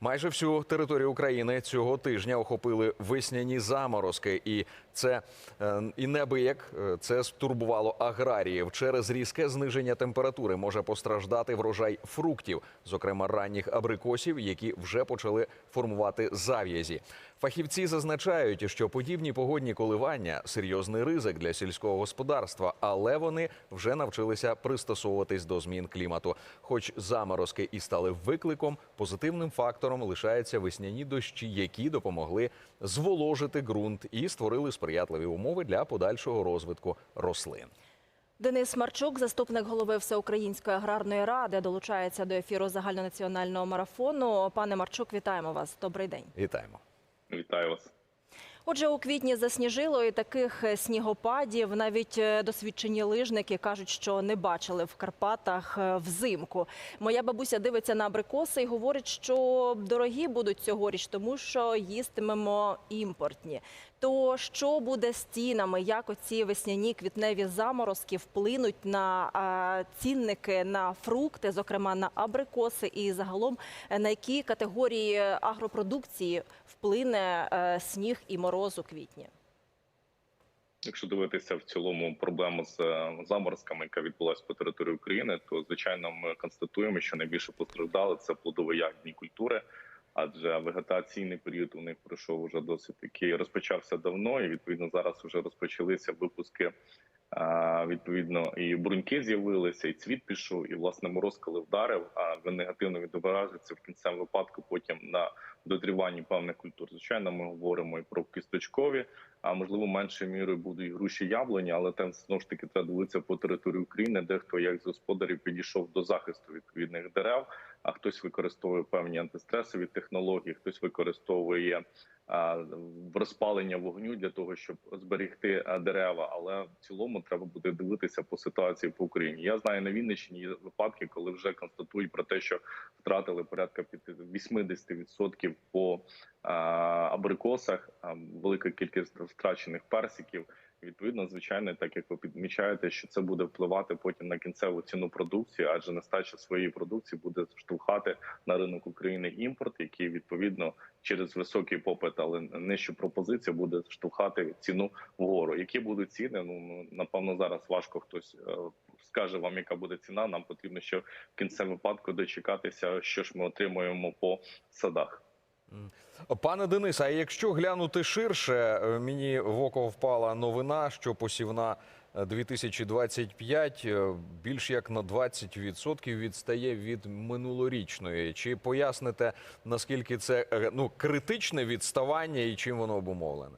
Майже всю територію України цього тижня охопили весняні заморозки, і це е, і небияк е, це стурбувало аграріїв. Через різке зниження температури може постраждати врожай фруктів, зокрема ранніх абрикосів, які вже почали формувати зав'язі. Фахівці зазначають, що подібні погодні коливання серйозний ризик для сільського господарства, але вони вже навчилися пристосовуватись до змін клімату. Хоч заморозки і стали викликом, позитивним фактором лишаються весняні дощі, які допомогли зволожити ґрунт і створили сприятливі умови для подальшого розвитку рослин. Денис Марчук, заступник голови Всеукраїнської аграрної ради, долучається до ефіру загальнонаціонального марафону. Пане Марчук, вітаємо вас. Добрий день. Вітаємо. Вітаю вас. Отже, у квітні засніжило і таких е, снігопадів навіть е, досвідчені лижники кажуть, що не бачили в Карпатах е, взимку. Моя бабуся дивиться на абрикоси і говорить, що дорогі будуть цьогоріч, тому що їстимемо імпортні. То що буде з цінами? Як оці весняні квітневі заморозки вплинуть на цінники на фрукти, зокрема на абрикоси, і загалом е, на які категорії агропродукції вплине е, сніг і мороз у квітні? Якщо дивитися в цілому проблему з е, заморозками, яка відбулася по території України, то звичайно ми констатуємо, що найбільше постраждали це плодово-ягідні культури, адже вегетаційний період у них пройшов уже досить таки розпочався давно, і відповідно зараз вже розпочалися випуски. е, Відповідно, і бруньки з'явилися, і цвіт пішов, і власне мороз, коли вдарив, а він негативно відображиться в кінцевому випадку потім на дозріванні певних культур. Звичайно, ми говоримо і про кісточкові, а можливо меншою мірою будуть груші яблуні, але там знову ж таки треба дивитися по території України, де хто як з господарів підійшов до захисту відповідних дерев. А хтось використовує певні антистресові технології, хтось використовує розпалення вогню для того, щоб зберегти дерева. Але в цілому треба буде дивитися по ситуації по Україні. Я знаю на Вінниччині є випадки, коли вже констатують про те, що втратили порядка 80% по абрикосах, велика кількість втрачених персиків. Відповідно, звичайно, так як ви підмічаєте, що це буде впливати потім на кінцеву ціну продукції, адже нестача своєї продукції буде штовхати на ринок України імпорт, який відповідно через високий попит, але нижчу пропозицію буде штовхати ціну вгору. Які будуть ціни? Ну ну, напевно, зараз важко хтось е, скаже вам, яка буде ціна. Нам потрібно ще в кінцевому випадку дочекатися, що ж ми отримуємо по садах. Пане Денис, а якщо глянути ширше, е, мені в око впала новина, що посівна е, 2025 е, більш як на 20% відстає від минулорічної. Чи поясните наскільки це е, ну критичне відставання і чим воно обумовлене?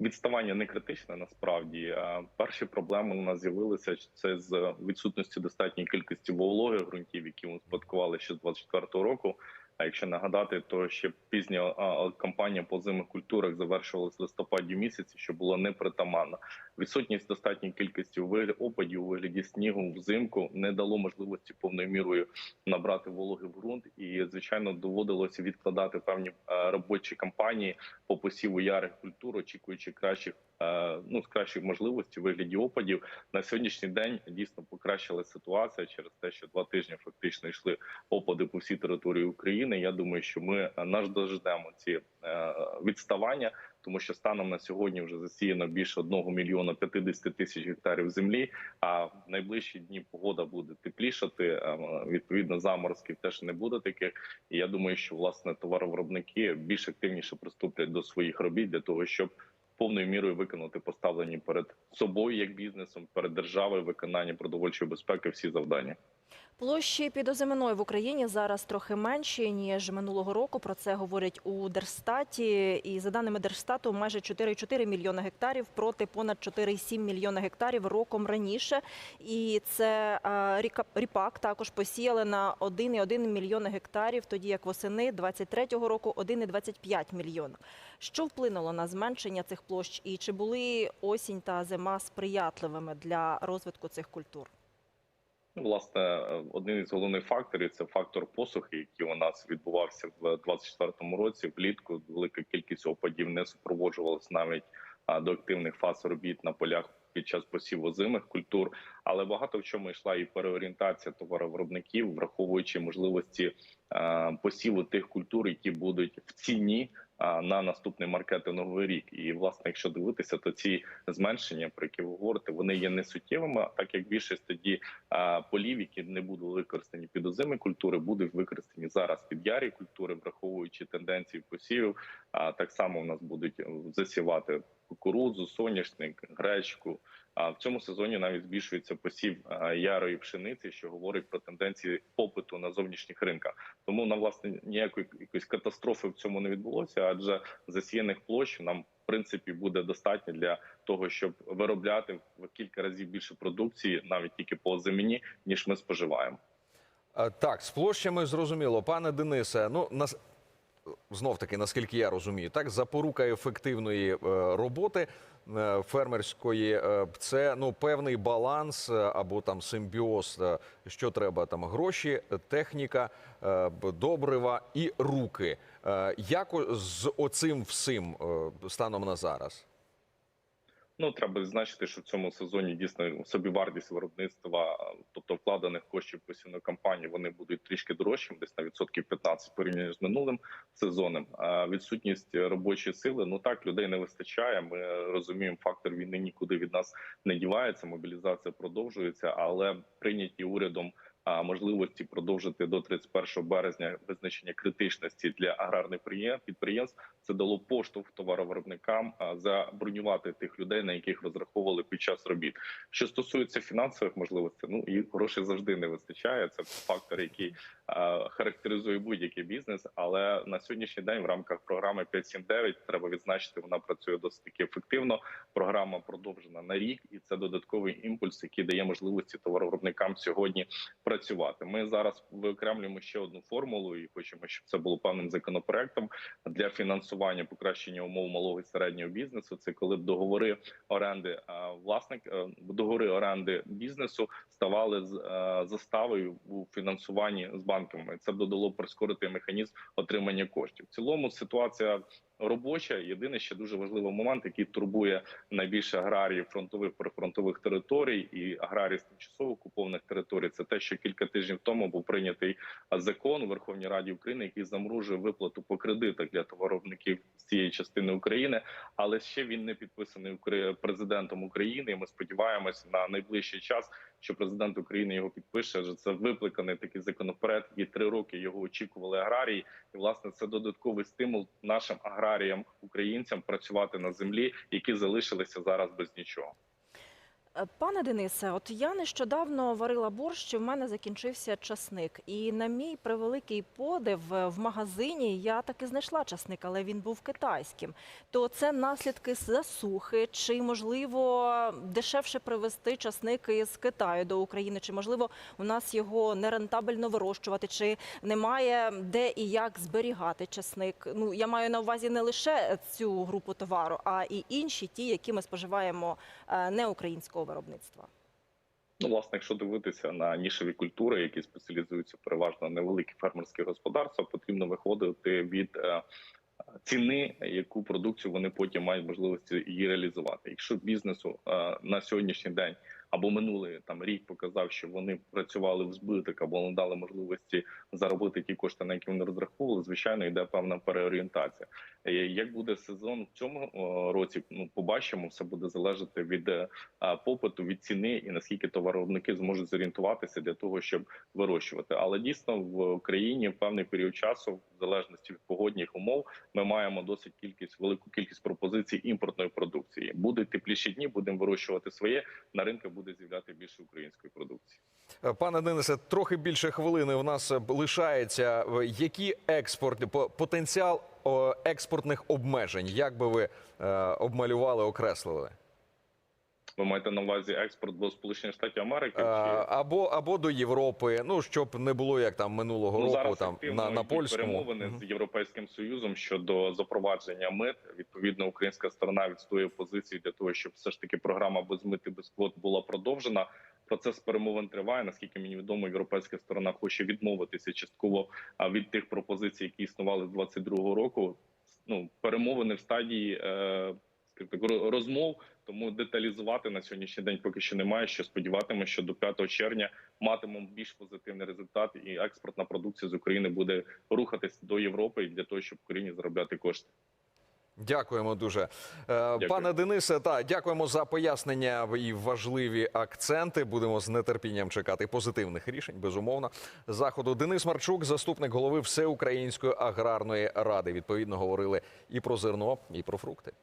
Відставання не критичне насправді. Перші проблеми у нас з'явилися це з відсутності достатньої кількості вологи ґрунтів, які ми спадкували ще з 24-го року. А якщо нагадати, то ще пізня кампанія по зимих культурах завершувалась в листопаді місяці, що було непритаманно. Відсутність достатньої кількості опадів у вигляді снігу взимку не дало можливості повною мірою набрати вологи в ґрунт, і звичайно доводилося відкладати певні е, робочі кампанії по посіву ярих культур, очікуючи кращих. Е, Ну, з кращих можливостей у вигляді опадів на сьогоднішній день дійсно покращилася ситуація через те, що два тижні фактично йшли опади по всій території України. Я думаю, що ми е, наш дождемо ці е, відставання, тому що станом на сьогодні вже засіяно більше 1 мільйона 50 тисяч гектарів землі. А в найближчі дні погода буде теплішати. Відповідно, заморозків теж не буде таких. І я думаю, що власне товаровиробники більш активніше приступлять до своїх робіт для того, щоб повною мірою виконати поставлені перед собою як бізнесом, перед державою виконання продовольчої безпеки всі завдання. Площі підоземної в Україні зараз трохи менші ніж минулого року. Про це говорять у Держстаті. І за даними Держстату, майже 4,4 мільйона гектарів проти понад 4,7 мільйона гектарів роком раніше. І це ріка- ріпак також посіяли на 1,1 мільйона гектарів, тоді як восени 23-го року 1,25 мільйона. Що вплинуло на зменшення цих площ? І чи були осінь та зима сприятливими для розвитку цих культур? Ну, Власне, один із головних факторів це фактор посухи, який у нас відбувався в 2024 році. Влітку велика кількість опадів не супроводжувалась навіть до активних фаз робіт на полях під час посіву озимих культур. Але багато в чому йшла і переорієнтація товаровиробників, враховуючи можливості посіву тих культур, які будуть в ціні на наступний маркетинговий рік. І власне, якщо дивитися, то ці зменшення, про які ви говорите, вони є несуттєвими, так як більшість тоді полів, які не будуть використані під озимі культури, будуть використані зараз під ярі культури, враховуючи тенденції посівів. А так само в нас будуть засівати кукурудзу, соняшник, гречку. В цьому сезоні навіть збільшується посів ярої пшениці, що говорить про тенденції попиту на зовнішніх ринках. Тому на власне ніякої якоїсь катастрофи в цьому не відбулося, адже засіяних площ нам в принципі буде достатньо для того, щоб виробляти в кілька разів більше продукції, навіть тільки по землі, ніж ми споживаємо. Е, Так, з площами зрозуміло. Пане Денисе, ну нас знов таки, наскільки я розумію, так запорука ефективної е, роботи е, фермерської е, це ну певний баланс або там симбіоз. Що треба там гроші, техніка, добрива і руки. Як з оцим всім станом на зараз? Ну треба відзначити, що в цьому сезоні дійсно собівартість виробництва, тобто вкладених коштів в посівну кампанію, вони будуть трішки дорожчим, десь на відсотків 15 порівняно з минулим сезоном. А відсутність робочої сили, ну так людей не вистачає. Ми розуміємо, фактор війни нікуди від нас не дівається. Мобілізація продовжується, але прийняті урядом. Можливості продовжити до 31 березня визначення критичності для аграрних приє- підприємств це дало поштовх товаровиробникам забронювати тих людей, на яких розраховували під час робіт. Що стосується фінансових можливостей, ну і грошей завжди не вистачає. Це фактор, який характеризує будь-який бізнес. Але на сьогоднішній день в рамках програми 579 треба відзначити, вона працює досить таки ефективно. Програма продовжена на рік, і це додатковий імпульс, який дає можливості товаровиробникам сьогодні працювати. Ми зараз виокремлюємо ще одну формулу і хочемо, щоб це було певним законопроектом для фінансування покращення умов малого і середнього бізнесу. Це коли б договори оренди власник е, договори оренди бізнесу ставали з е, заставою у фінансуванні з банками. Це б додало прискорити механізм отримання коштів. В цілому ситуація. Робоча єдине ще дуже важливий момент, який турбує найбільше аграріїв фронтових прифронтових територій і аграріїв тимчасово окупованих територій. Це те, що кілька тижнів тому був прийнятий закон у Верховній Раді України, який замружує виплату по кредитах для товаровиробників з цієї частини України, але ще він не підписаний президентом України. І ми сподіваємось на найближчий час, що президент України його підпише. Адже це викликаний такий законопроект. І три роки його очікували аграрії. І власне це додатковий стимул нашим аграріям, українцям працювати на землі, які залишилися зараз без нічого. Е, Пане Денисе, от я нещодавно варила борщ, і в мене закінчився часник. І на мій превеликий подив е, в магазині я таки знайшла часник, але він був китайським. То це наслідки засухи, чи можливо дешевше привезти часник із Китаю до України, чи можливо у нас його нерентабельно вирощувати, чи немає де і як зберігати часник? Ну я маю на увазі не лише цю групу товару, а і інші, ті, які ми споживаємо е, не українського виробництва. Ну, власне, якщо дивитися на нішеві культури, які спеціалізуються переважно невеликі фермерські господарства, потрібно виходити від е, ціни, яку продукцію вони потім мають можливості її реалізувати. Якщо бізнесу е, на сьогоднішній день або минулий там рік показав, що вони працювали в збиток або не дали можливості заробити ті кошти, на які вони розраховували, звичайно, йде певна переорієнтація. Е, Як буде сезон в цьому році? Ну побачимо, все буде залежати від е, попиту, від ціни і наскільки товаровиробники зможуть зорієнтуватися для того, щоб вирощувати. Але дійсно в Україні в певний період часу, в залежності від погодних умов, ми маємо досить кількість велику кількість пропозицій імпортної продукції. Будуть тепліші дні, будемо вирощувати своє на ринку буде з'являти більше української продукції. Е, Пане Денисе, трохи більше хвилини в нас е, лишається. Е, Які експорт, по- потенціал експортних обмежень? Як би ви обмалювали, окреслили? Ви маєте на увазі експорт до Сполучених Штатів Америки? Е, чи... Або, або до Європи, ну щоб не було як там минулого року, Ну, зараз там на, на польському. перемовини з європейським союзом щодо запровадження мит. Відповідно, українська сторона відстоює позиції для того, щоб все ж таки програма без мит і без квот була продовжена. Процес перемовин триває. Наскільки мені відомо, європейська сторона хоче відмовитися частково від тих пропозицій, які існували з 22-го року. Ну перемовини в стадії е, розмов Тому деталізувати на сьогоднішній день поки що немає. Що сподіватимемо, що до 5 червня матимемо більш позитивний результат, і експортна продукція з України буде рухатись до Європи для того, щоб Україні заробляти кошти. Дякуємо дуже, Е, пане Денисе. Та дякуємо за пояснення і важливі акценти. Будемо з нетерпінням чекати позитивних рішень. Безумовно, заходу. Денис Марчук, заступник голови Всеукраїнської аграрної ради. Відповідно говорили і про зерно, і про фрукти.